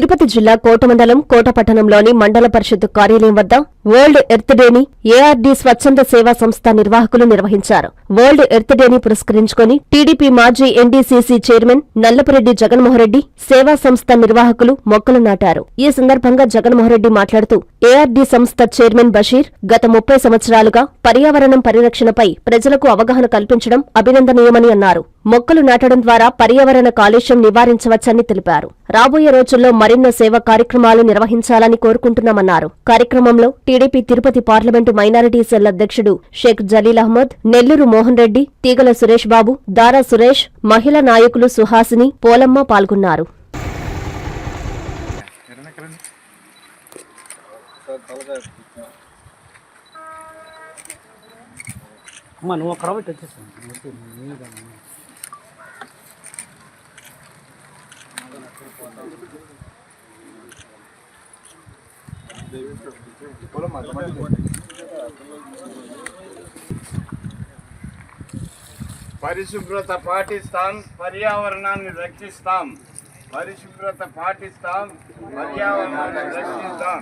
తిరుపతి జిల్లా కోటమండలం కోటపట్టణంలోని మండల పరిషత్ కార్యాలయం వద్ద వరల్డ్ ఎర్త్ డేని ఏఆర్డీ స్వచ్ఛంద సేవా సంస్థ నిర్వాహకులు నిర్వహించారు. వరల్డ్ ఎర్త్ డేని పురస్కరించుకుని టీడీపీ మాజీ ఎన్డీసీసీ చైర్మన్ నల్లపురెడ్డి జగన్మోహన్రెడ్డి సేవా సంస్థ నిర్వాహకులు మొక్కలు నాటారు. ఈ సందర్భంగా జగన్మోహన్రెడ్డి మాట్లాడుతూ ఏఆర్డీ సంస్థ చైర్మన్ బషీర్ గత ముప్పై సంవత్సరాలుగా పర్యావరణం పరిరక్షణపై ప్రజలకు అవగాహన కల్పించడం అభినందనీయమని అన్నారు. మొక్కలు నాటడం ద్వారా పర్యావరణ కాలుష్యం నివారించవచ్చని తెలిపారు. రాబోయే రోజుల్లో మరిన్నో సేవ కార్యక్రమాలు నిర్వహించాలని కోరుకుంటున్నామన్నారు. కార్యక్రమంలో TDP Tirupati parliament minority cell అధ్యక్షుడు షేక్ జలీల్ అహ్మద్ నెల్లూరు మోహన్ రెడ్డి తీగల సురేష్ బాబు దారా సురేష్ మహిళా నాయకులు సుహాసిని పోలమ్మ పాల్గొన్నారు. అమ్మ నువ్వు అక్కడ పెట్టి వచ్చేసాను పరిశుభ్రత పాటిస్తాం పర్యావరణాన్ని రక్షిస్తాం పరిశుభ్రత పాటిస్తాం పర్యావరణాన్ని రక్షిస్తాం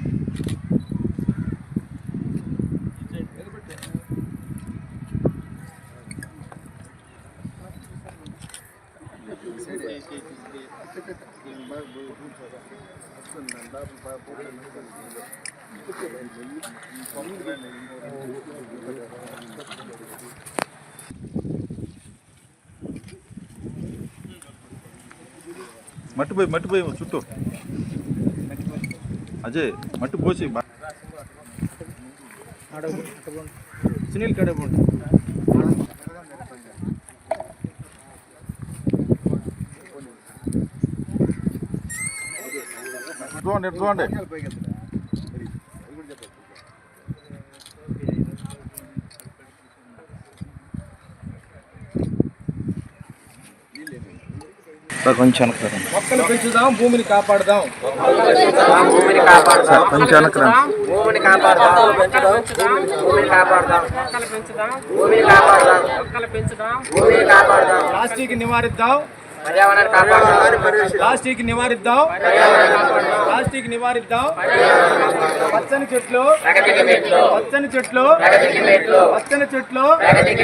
మట్టి పోయి మట్టి పోయి చుట్టూ అజయ్ మట్టి పోసి సునీల్ కడపండి చూడండి చూడండి కొంచెం మొక్కలు పెంచుదాం భూమిని కాపాడుదాం. కొంచెం. భూమిని కాపాడదాం. భూమిని కాపాడదాం. మొక్కలు పెంచుదాం. భూమిని కాపాడదాం. మొక్కలు పెంచుదాం. భూమిని కాపాడదాం. ప్లాస్టిక్ నివారిద్దాం. ప్లాస్టిక్ నివారిద్దాం. ప్లాస్టిక్ నివారిద్దాం. పచ్చని చెట్లు. పచ్చని చెట్లు. పచ్చని చెట్లు. ఏదైతే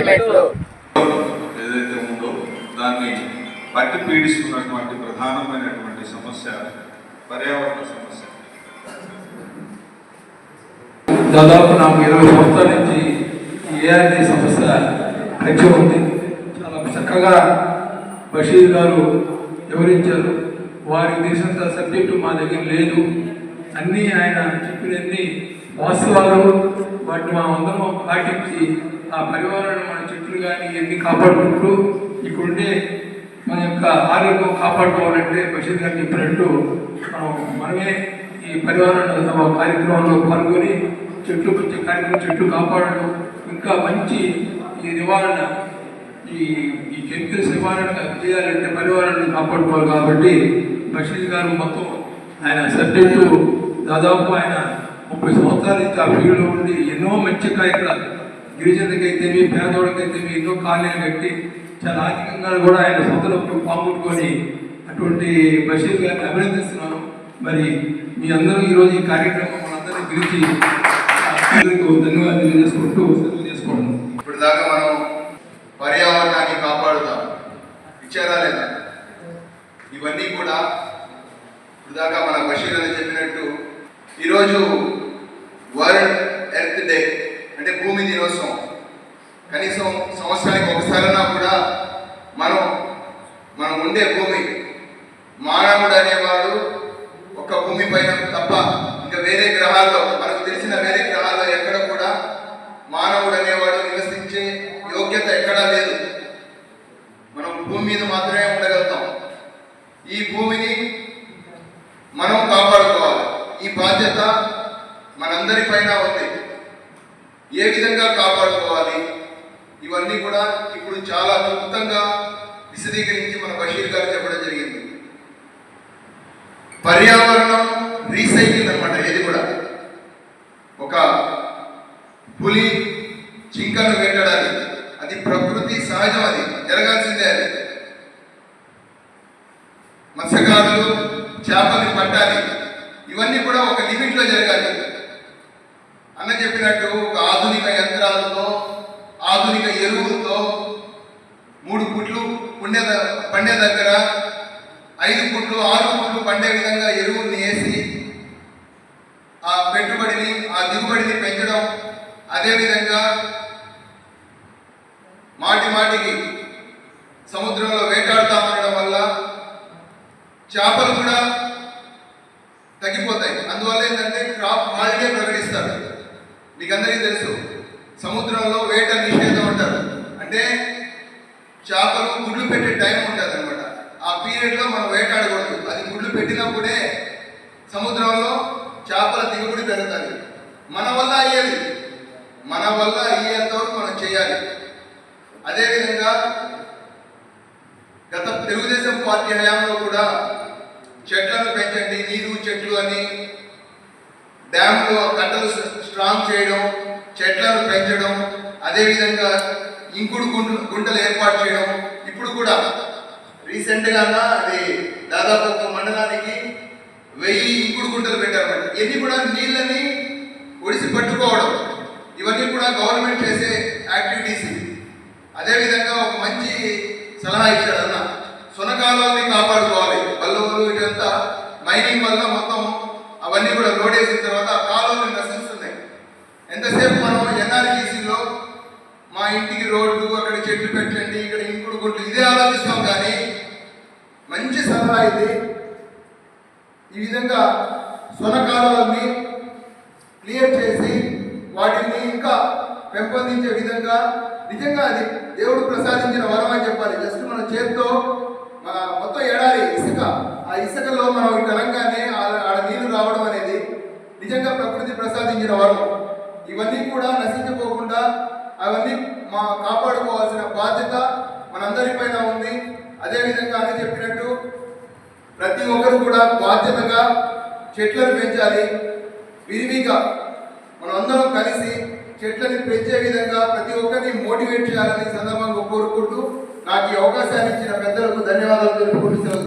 ఉందో దాన్ని పట్టి పీడిస్తున్నటువంటి ప్రధానమైనటువంటి సమస్య పర్యావరణ సమస్య. దాదాపు నాకు ఇరవై సంవత్సరాల నుంచి ఏఆర్డీ సమస్య పరిచయం ఉంది. చాలా చక్కగా బషీర్ గారు వివరించారు. వారికి తెలిసినంత సబ్జెక్టు మా దగ్గర లేదు. అన్నీ ఆయన చెప్పినన్ని వాస్తవాలు. వాటిని మా అందరం పాటించి ఆ పరివారాన్ని మన చెట్లు కానీ ఇవన్నీ కాపాడుకుంటూ ఇక్కడుండే మన యొక్క ఆరోగ్యం కాపాడుకోవాలంటే బషీర్ గారు చెప్పినట్టు మనం మనమే ఈ పరివారం కార్యక్రమంలో పాల్గొని చెట్లు పెంచే కార్యక్రమం చెట్లు కాపాడడం ఇంకా మంచి ఈ నివారణ ఈ ఈ కెమికల్స్ నివారణ చేయాలంటే పరివారాన్ని కాపాడుకోవాలి కాబట్టి బషీర్ గారు మొత్తం ఆయన సబ్జెక్టు దాదాపు ఆయన ముప్పై సంవత్సరాల నుంచి ఆ ఫీల్డ్లో ఉండి ఎన్నో మంచి కార్యక్రమాలు గిరిజనులకైతేమి పేదవాళ్ళకైతేమి ఎన్నో కాలనీలు కట్టి చాలా ఆర్థికంగా కూడా ఆయన సొంతలో పాముట్టుకొని అటువంటి బషీర్ గారిని అభినందిస్తున్నాను. మరి మీ అందరూ ఈరోజు ఈ కార్యక్రమం మనందరినీ పిలిచి ధన్యవాదాలు తెలియజేసుకుంటూ సెలవు చేసుకోండి ఇప్పుడు దాకా మనం పర్యావరణాన్ని కాపాడుతాం. ఇచ్చారా లేదా? ఇవన్నీ కూడా ఇప్పుడు దాకా మన బషీర్ అని చెప్పినట్టు ఈరోజు వరల్డ్ ఎర్త్ డే అంటే భూమి దినోత్సవం. కనీసం సంవత్సరానికి ఒకసారైనా కూడా మనం మనం ఉండే భూమి మానవుడు అనేవాడు ఒక భూమి పైన తప్ప ఇంకా వేరే గ్రహాల్లో మనకు తెలిసిన వేరే గ్రహాల్లో ఎక్కడ కూడా మానవుడు అనేవాడు నివసించే యోగ్యత ఎక్కడా లేదు. మనం భూమి మీద మాత్రమే ఉండగలుగుతాం. ఈ భూమిని మనం కాపాడుకోవాలి. ఈ బాధ్యత మనందరి పైన ఉంది. ఏ విధంగా కాపాడుకోవాలి? ఇవన్నీ కూడా ఇప్పుడు చాలా క్లుప్తంగా విశదీకరించి మన బషీర్ గారు చెప్పడం జరిగింది. పర్యావరణం రీసైకిల్ అనమాట ఇది కూడా. ఒక పులి జింకను వేటాడాలి. అది ప్రకృతి సహజం అది జరగాల్సిందే అది. మత్స్యకారులు చేపల్ని పట్టాలి. ఇవన్నీ కూడా ఒక లిమిట్లో జరగాలి. అన్న చెప్పినట్టు పండే దగ్గర ఐదు పుట్లు ఆరు పుట్లు పండే విధంగా ఎరువుల్ని వేసి ఆ పెట్టుబడిని ఆ దిగుబడిని పెంచడం అదేవిధంగా మాటి మాటికి సముద్రంలో చేపలు గుడ్లు పెట్టే టైం ఉంటుంది అనమాట ఆ పీరియడ్లో మనం వేటాడకూడదు. అది గుడ్లు పెట్టినప్పుడే సముద్రంలో చేపల దిగుబడి పెరుగుతుంది. మన వల్ల అయ్యేది. మన వల్ల అయ్యేంత వరకు మనం చేయాలి. అదేవిధంగా గత తెలుగుదేశం పార్టీ హయాంలో కూడా చెట్లను పెంచండి నీరు చెట్లు అని డ్యామ్లో కట్టలు స్ట్రాంగ్ చేయడం చెట్లను పెంచడం అదేవిధంగా ఇంకుడు గుండు గుంటలు ఏర్పాటు చేయడం ఇప్పుడు కూడా. రీసెంట్గా అది దాదాపు ఒక మండలానికి వెయ్యి ఇంకుడు గుంటలు పెట్టారన్నమాట. ఇవన్నీ కూడా నీళ్ళని ఒడిసి పట్టుకోవడం. ఇవన్నీ కూడా గవర్నమెంట్ చేసే యాక్టివిటీస్ అదేవిధంగా ఒక మంచి సలహా ఇచ్చాడు అన్న. సునకాలని కాపాడుకోవాలి. బల్లవులు ఇదంతా మైనింగ్ వల్ల మొత్తం అవన్నీ కూడా లోడ్ వేసిన తర్వాత ఆ కాలువలు నశిస్తున్నాయి. ఎంతసేపు మనం ఎన్ఆర్జీసీలో మా ఇంటి రోడ్డు అక్కడ చెట్లు పెట్టండి ఇక్కడ ఇంకుడు గుడ్లు ఇదే ఆలోచిస్తాం కానీ మంచి సలహా ఇది ఈ విధంగా సొనకాలువల్ని క్లియర్ చేసి వాటిని ఇంకా పెంపొందించే విధంగా నిజంగా అది దేవుడు ప్రసాదించిన వరం అని చెప్పాలి. జస్ట్ మన చేత్తో మొత్తం ఎడారి ఇసుక ఆ ఇసుకలో మనం ఇటు అనగానే ఆ- ఆడ నీళ్ళు రావడం అనేది నిజంగా ప్రకృతి ప్రసాదించిన వరం. ఇవన్నీ కూడా నశించిపోకుండా అవన్నీ మా కాపాడుకోవాల్సిన బాధ్యత మనందరిపైన ఉంది. అదేవిధంగా అని చెప్పినట్టు ప్రతి ఒక్కరు కూడా బాధ్యతగా చెట్లను పెంచాలి. విరివిగా మనం అందరం కలిసి చెట్లని పెంచే విధంగా ప్రతి ఒక్కరిని మోటివేట్ చేయాలని సందర్భంగా కోరుకుంటూ నాకు ఈ అవకాశాన్ని ఇచ్చిన పెద్దలకు ధన్యవాదాలు తెలుపుకుంటూ